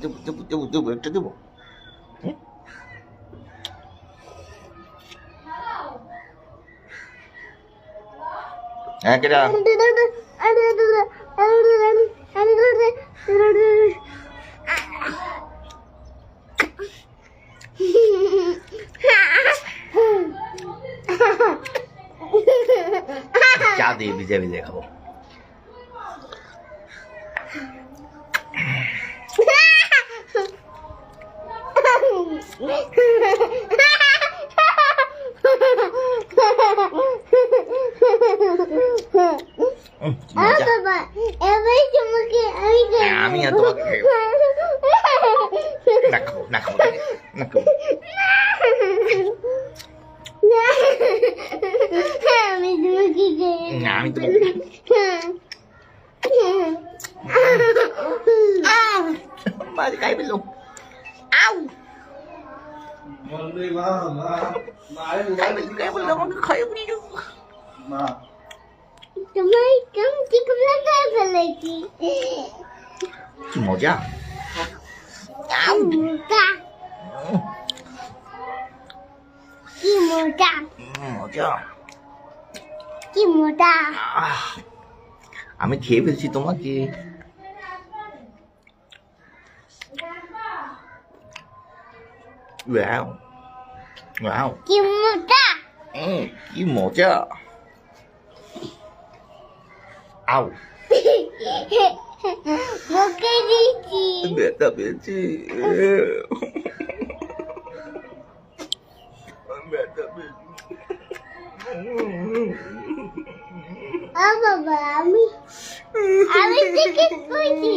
দেবো দেবো দেবো দেবো একটা দেবো। হ্যাঁ চা দিয়ে ভিজে ভিজে খাব। 아빠 봐. 애벌 좀 먹게. 아미야 또 먹게. 나고 나고 나고. 아미 좀 먹게. 아미 또 먹게. 아. 엄마 가이 빌로. 아우. 뭔데 마. 말해 뭐 말해. 이거 뭐 너무 커요 우리 좀. 마. ফেলেছি কি মজা আউ মোটা কি মোটা মজা কি মোটা আহ, আমি খেয়ে ফেলছি তোমাকে ওয়াও ওয়াও কি মোটা উম, কি মজা আউ ব্যথা পেয়েছি ব্যথা পেয়েছি ও বাবা আমি আমি টিকিট করছি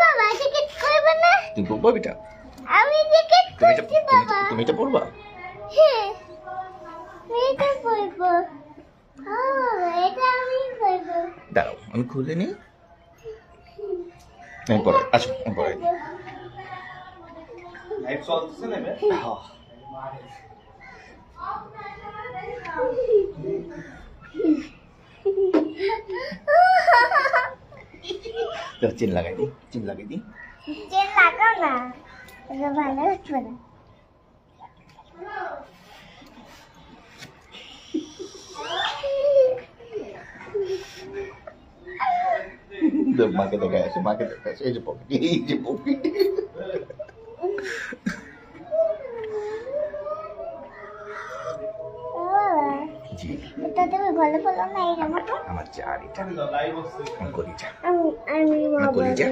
বাবা টিকিট করবে না তুমি পড়বা বেটা আমি টিকিট করছি বাবা তুমি এটা পড়বা হ্যাঁ এটা করব ও বাবা এটা আমি করব দাঁড়াও আমি খুলে নিই। আমি পরে আসো আমি পরে লাইভ চলতেছে না বে? হ্যাঁ। দাও, চেন লাগাই দিই চেন লাগাই দিই। যে লাগাও না। ভালো হচ্ছে না। দাও, মাকে দেখায় আসে মাকে দেখায় আসে এই যে পকেট এই যে পকেট ও বাবা জি এটা তুমি ভালো বলো না এই মতো আমার চার এটা লাইভ হচ্ছে আমি করি যা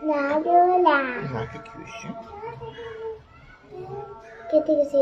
나루 라. 나도 교 수. 그때 교 수.